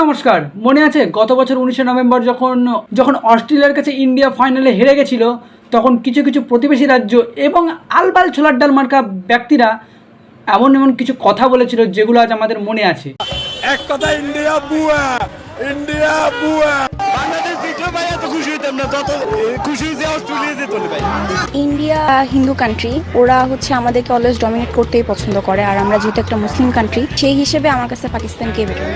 নমস্কার। মনে আছে, গত বছর উনিশে নভেম্বর যখন যখন অস্ট্রেলিয়ার কাছে ইন্ডিয়া ফাইনালে হেরে গেছিল, তখন কিছু কিছু প্রতিবেশী রাজ্য এবং আলবাল ছোলার ডাল মার্কা ব্যক্তিরা এমন এমন কিছু কথা বলেছিল যেগুলো আজ আমাদের মনে আছে। এক কথা, ইন্ডিয়া বুয়া ইন্ডিয়া বুয়া। এত না তত খুশি হয়েছে অস্ট্রেলিয়া জিতলো ভাই ইন্ডিয়া হিন্দু কান্ট্রি ওরা হচ্ছে আমাদেরকে অলওয়েজ ডমিনেট করতেই পছন্দ করে আর আমরা যেহেতু একটা মুসলিম কান্ট্রি সেই হিসেবে আমার কাছে পাকিস্তানকে বেটার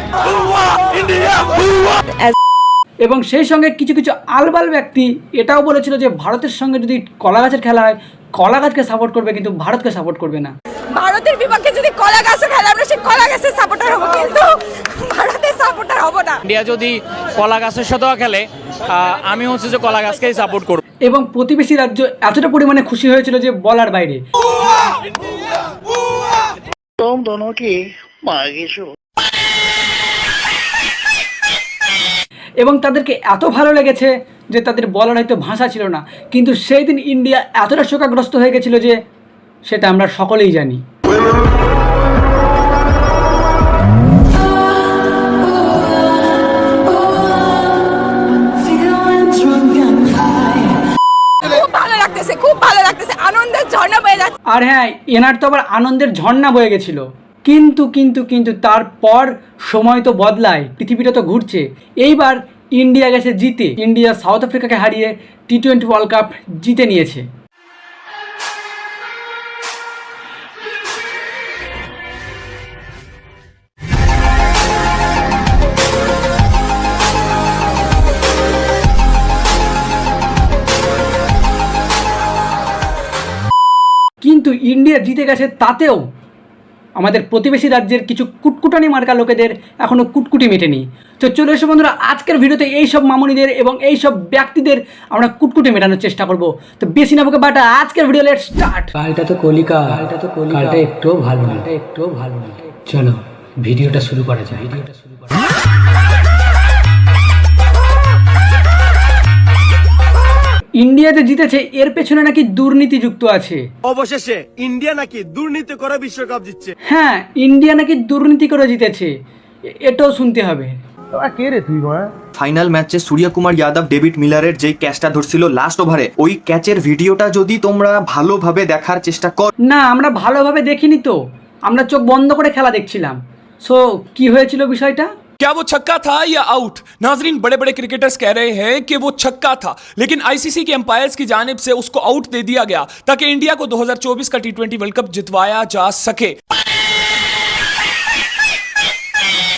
এবং সেই সঙ্গে কিছু কিছু আলবাল ব্যক্তি এটাও বলেছিল যে ভারতের সঙ্গে যদি কলা গাছের খেলা হয় কলা গাছকে সাপোর্ট করবে কিন্তু ভারতকে সাপোর্ট করবে না। ভারতের বিপক্ষে যদি কলা গাছে খেলে আমরা সেই কলা গাছের সাপোর্টার হবো কিন্তু ভারতের সাপোর্টার হবো না ইন্ডিয়া যদি কলা গাছের সাথেও খেলে আহ, আমি হচ্ছে যে কলা গাছকেই সাপোর্ট করব এবং প্রতিবেশী রাজ্য এতটা পরিমাণে খুশি হয়েছিল যে বলার বাইরে तुम दोनों की मांगी এবং তাদেরকে এত ভালো লেগেছে যে তাদের বলার হয়তো ভাষা ছিল না কিন্তু সেই দিন ইন্ডিয়া এতটা শোকাগ্রস্ত হয়ে গেছিল যে সেটা আমরা সকলেই জানি। আর হ্যাঁ এনার তো আবার আনন্দের ঝর্ণা বয়ে গেছিল। কিন্তু কিন্তু কিন্তু তারপর সময় তো বদলায় পৃথিবীটা তো ঘুরছে। এইবার ইন্ডিয়া গেছে জিতে। ইন্ডিয়া সাউথ আফ্রিকাকে হারিয়ে টি টোয়েন্টি ওয়ার্ল্ড কাপ জিতে নিয়েছে। কিন্তু ইন্ডিয়া জিতে গেছে তাতেও আমাদের প্রতিবেশী রাজ্যের কিছু কুটকুটানি মার্কা লোকেদের এখনও কুটকুটি মেটেনি। তো চলে এসো বন্ধুরা আজকের ভিডিওতে এই সব মামুনিদের এবং এই সব ব্যক্তিদের আমরা কুটকুটি মেটানোর চেষ্টা করব। তো বেশি না বকে বাটা আজকের ভিডিও লেট স্টার্ট। কালটা তো কলিকা কালটা তো কলিকা। কালটা একটুও ভালো না। এটা একটুও ভালো না। চলো ভিডিওটা শুরু করা যায় ভিডিওটা শুরু করা ইন্ডিয়াতে জিতেছে এর পেছনে নাকি দুর্নীতি যুক্ত আছে। অবশেষে ইন্ডিয়া নাকি দুর্নীতি করে বিশ্বকাপ জিতছে। হ্যাঁ ইন্ডিয়া নাকি দুর্নীতি করে জিতেছে এটাও শুনতে হবে। কে রে তুই ফাইনাল ম্যাচে সূর্যকুমার যাদব ডেভিড মিলারের যেই ক্যাচটা ধরছিল লাস্ট ওভারে ওই ক্যাচের ভিডিওটা যদি তোমরা ভালোভাবে দেখার চেষ্টা কর। না আমরা ভালোভাবে দেখিনি তো। আমরা চোখ বন্ধ করে খেলা দেখছিলাম। সো কি হয়েছিল বিষয়টা? क्या वो छक्का था या आउट नाजरीन बड़े बड़े क्रिकेटर्स कह रहे हैं कि वो छक्का था लेकिन आईसीसी के एम्पायर्स की जानब से उसको आउट दे दिया गया ताकि इंडिया को 2024 का टी वर्ल्ड कप जितवाया जा सके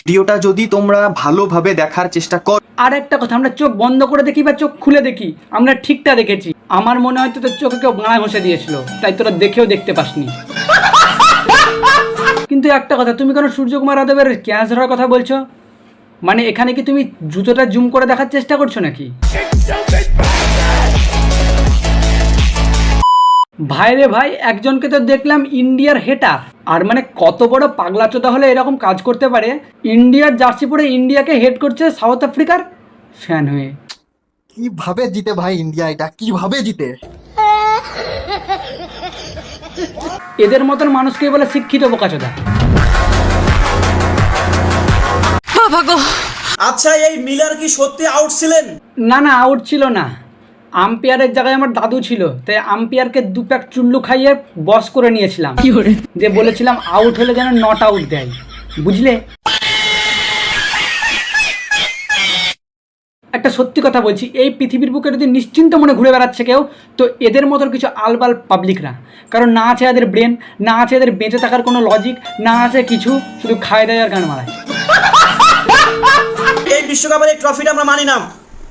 ভিডিওটা যদি তোমরা ভালোভাবে দেখার চেষ্টা কর আর একটা কথা আমরা চোখ বন্ধ করে দেখি বা চোখ খুলে দেখি আমরা ঠিকটা দেখেছি আমার মনে হয় তো তোর চোখে কেউ গাঁড়া ঘষে দিয়েছিল তাই তোরা দেখেও দেখতে পাসনি কিন্তু একটা কথা তুমি কেন সূর্যকুমার যাদবের ক্যাচ ধরার কথা বলছো মানে এখানে কি তুমি জুতোটা জুম করে দেখার চেষ্টা করছ নাকি? ভাইরে ভাই একজনকে তো দেখলাম ইন্ডিয়ার হেটার আর মানে কত বড় পাগলাচোদা হলে এরকম কাজ করতে পারে? ইন্ডিয়ার জার্সি পরে ইন্ডিয়াকে হেড করছে সাউথ আফ্রিকার ফ্যান হয়ে। কীভাবে জিতে ভাই ইন্ডিয়া এটা? কীভাবে জিতে? এদের মতন মানুষকে বলে শিক্ষিত বোকাচোদা। আচ্ছা এই মিলার কি সত্যি আউট ছিলেন? না না আউট ছিল না। আম্পায়ারের জায়গায় আমার দাদু ছিল তাই আম্পায়ারকে দু প্যাক চুল্লু খাইয়ে বস করে নিয়েছিলাম। যে বলেছিলাম আউট হলে যেন নট আউট দেয়। বুঝলে? একটা সত্যি কথা বলছি এই পৃথিবীর বুকে যদি নিশ্চিন্ত মনে ঘুরে বেড়াচ্ছে কেউ তো এদের মতন কিছু আলবাল পাবলিকরা। কারণ না আছে এদের ব্রেন না আছে এদের বেঁচে থাকার কোনো লজিক না আছে কিছু শুধু খায় দেয় আর গান মারায়। বিশ্বকাপের এই ট্রফিটা আমরা মানি না।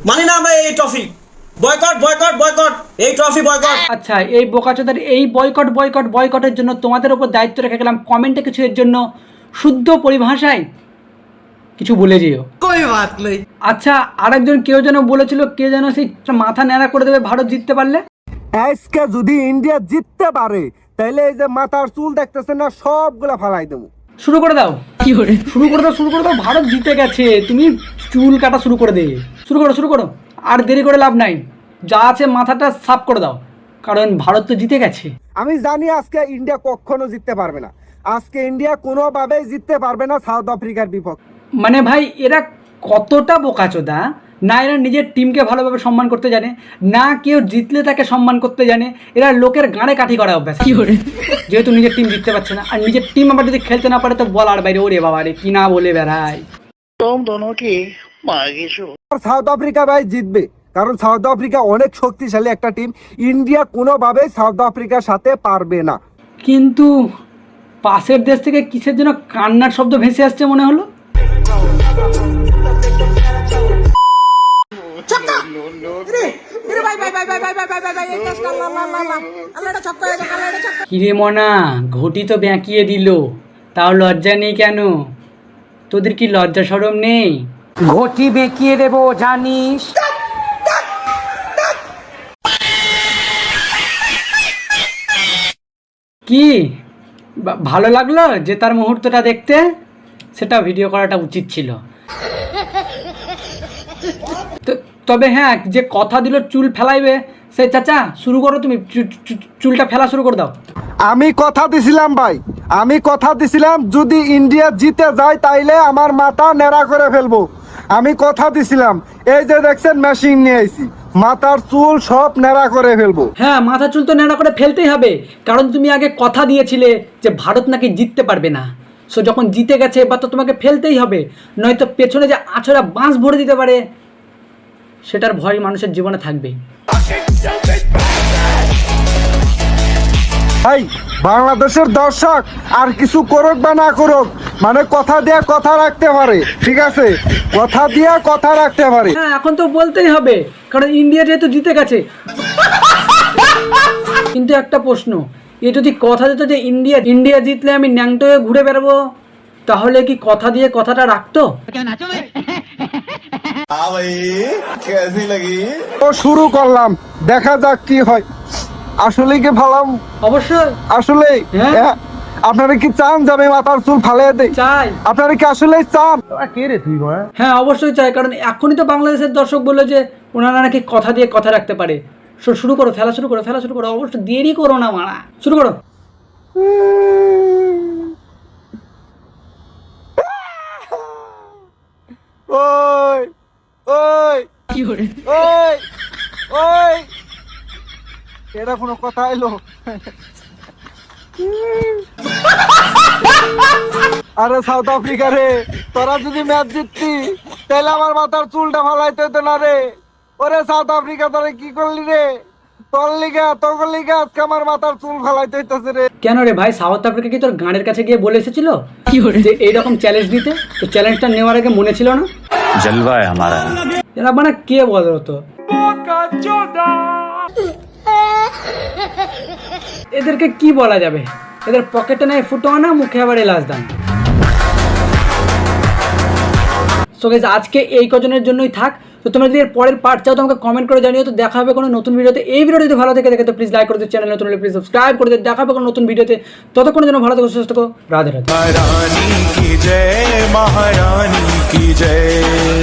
মানি না আমরা এই ট্রফি। Boycott boycott boycott. এই ট্রফি বয়কট। আচ্ছা এই বোকাচোদার এই বয়কট বয়কট বয়কটের জন্য তোমাদের ওপর দায়িত্ব রেখে গেলাম কমেন্টে কিছু এর জন্য। শুদ্ধ পরিভাষায় কিছু বলে যেও। আচ্ছা আরেকজন কেউ যেন বলেছিল কে যেন সেই মাথা ন্যাড়া করে দেবে ভারত জিততে পারলে? আজকে যদি ইন্ডিয়া জিততে পারে তাহলে এই যে মাথার চুল দেখতেছে না সবগুলা ফালাই দেবো। শুরু করে দাও। কি করে? শুরু করে দাও শুরু করে দাও ভারত জিতে গেছে। তুমি চুল কাটা শুরু করে দে। শুরু করো শুরু করো। আর দেরি করে লাভ নাই। যা আছে মাথাটা সাফ করে দাও। কারণ ভারত তো জিতে গেছে। আমি জানি আজকে ইন্ডিয়া কখনো জিততে পারবে না। আজকে ইন্ডিয়া কোনোভাবেই জিততে পারবে না সাউথ আফ্রিকার বিপক্ষে। মানে ভাই এরা কতটা বোকাচোদা? না এরা নিজের টিমকে ভালোভাবে সম্মান করতে জানে না কেউ জিতলে তাকে সম্মান করতে জানে এরা লোকের গানে কাঠি করা অভ্যাস। যেহেতু নিজের টিম জিততে পারছে না আর নিজের টিম আবার যদি খেলতে না পারে তো বল আর বাইরে ওরে বাবা রে কি না বলে বেড়াই সাউথ আফ্রিকা ভাই জিতবে কারণ সাউথ আফ্রিকা অনেক শক্তিশালী একটা টিম ইন্ডিয়া কোনোভাবে সাউথ আফ্রিকার সাথে পারবে না। কিন্তু পাশের দেশ থেকে কিসের জন্য কান্নার শব্দ ভেসে আসছে মনে হলো? কিরে মনা ঘটি তো বেঁকিয়ে দিল। তাও লজ্জা নেই কেন? তোদের কি লজ্জা সরম নেই? ঘটি বেঁকিয়ে দেবো জানিস? কি? ভালো লাগল যে তার মুহূর্তটা দেখতে? সেটা ভিডিও করাটা উচিত ছিল। তবে হ্যাঁ যে কথা দিল চুল ফেলাইবে সে চাচা শুরু করো তুমি চুলটা ফেলা শুরু করে দাও। আমি কথা দিছিলাম ভাই আমি কথা দিছিলাম যদি ইন্ডিয়া জিতে যায় তাইলে আমার মাথা নেড়া করে ফেলব। আমি কথা দিছিলাম এই যে দেখছেন মেশিন নিয়ে আইছি মাথার চুল সব নেড়া করে ফেলব। হ্যাঁ মাথা চুল তো নেড়া করে ফেলতেই হবে কারণ তুমি আগে কথা দিয়েছিলে যে ভারত নাকি জিততে পারবে না। সো যখন জিতে গেছে এবার তো তোমাকে ফেলতেই হবে নয়তো পেছনে যে আছড়া বাঁশ ভরে দিতে পারে। সেটার ভয় মানুষের জীবনে থাকবেই। ভাই বাংলাদেশের দর্শক আর কিছু করুক বা না করুক মানে কথা দিয়ে কথা রাখতে পারে ঠিক আছে? কথা দিয়ে কথা রাখতে পারে। হ্যাঁ এখন তো বলতেই হবে কারণ ইন্ডিয়া যেহেতু জিতে গেছে। কিন্তু একটা প্রশ্ন এ যদি কথা দিত যে ইন্ডিয়া ইন্ডিয়া জিতলে আমি ন্যাংটো হয়ে ঘুরে বেড়াবো তাহলে কি কথা দিয়ে কথাটা রাখতো? তো শুরু করলাম দেখা যাক কি হয়। আসলে কি ভালাম অবশ্যই। আসলে হ্যাঁ। আপনারা কি চান যে আমি মাথার চুল ফালিয়ে দেই? চাই। আপনারা কি আসলে চান? কে রে তুই হ্যাঁ অবশ্যই চাই কারণ এখনই তো বাংলাদেশের দর্শক বলল যে ওনারা নাকি কথা দিয়ে কথা রাখতে পারে। শুরু করো ফেলা শুরু করো ফেলা শুরু করো অবশ্যই দেরি করো না মারা। শুরু করো ওই এটা কোনো কথা এলো? আরে সাউথ আফ্রিকা রে তোরা যদি ম্যাচ জিততি তাহলে আমার মাথার চুলটা ফালাইতে হতো না রে। ওরে সাউথ আফ্রিকা তোরা কি করলি রে? তোর লিগা লিগা আমার মাথার চুল ফালাইতে রে। কেন রে ভাই সাউথ আফ্রিকা কি তোর গানের কাছে গিয়ে বলে এসেছিল? যে এইরকম চ্যালেঞ্জ দিতে? তো চ্যালেঞ্জটা নেওয়ার আগে মনে ছিল না? এরা মানে কে বলো তো এদেরকে কি বলা যাবে? এদের পকেটে নেই ফুটো আনা, মুখে আবার এলাচ দান। সো আজকে এই কজনের জন্যই থাক। তো তোমরা যদি এর পরের পার্ট চাও, তো আমাকে কমেন্ট করে জানিও। তো দেখা হবে কোনো নতুন ভিডিওতে। এই ভিডিও যদি ভালো থেকে দেখে, তো প্লিজ লাইক করে দিও চ্যানেল নতুন হলে প্লিজ সাবস্ক্রাইব করে দিও। দেখা হবে কোনো নতুন ভিডিওতে। ততক্ষণের জন্য ভালো থেকো, সুস্থ থাকো। রাধে রাধে। জয়।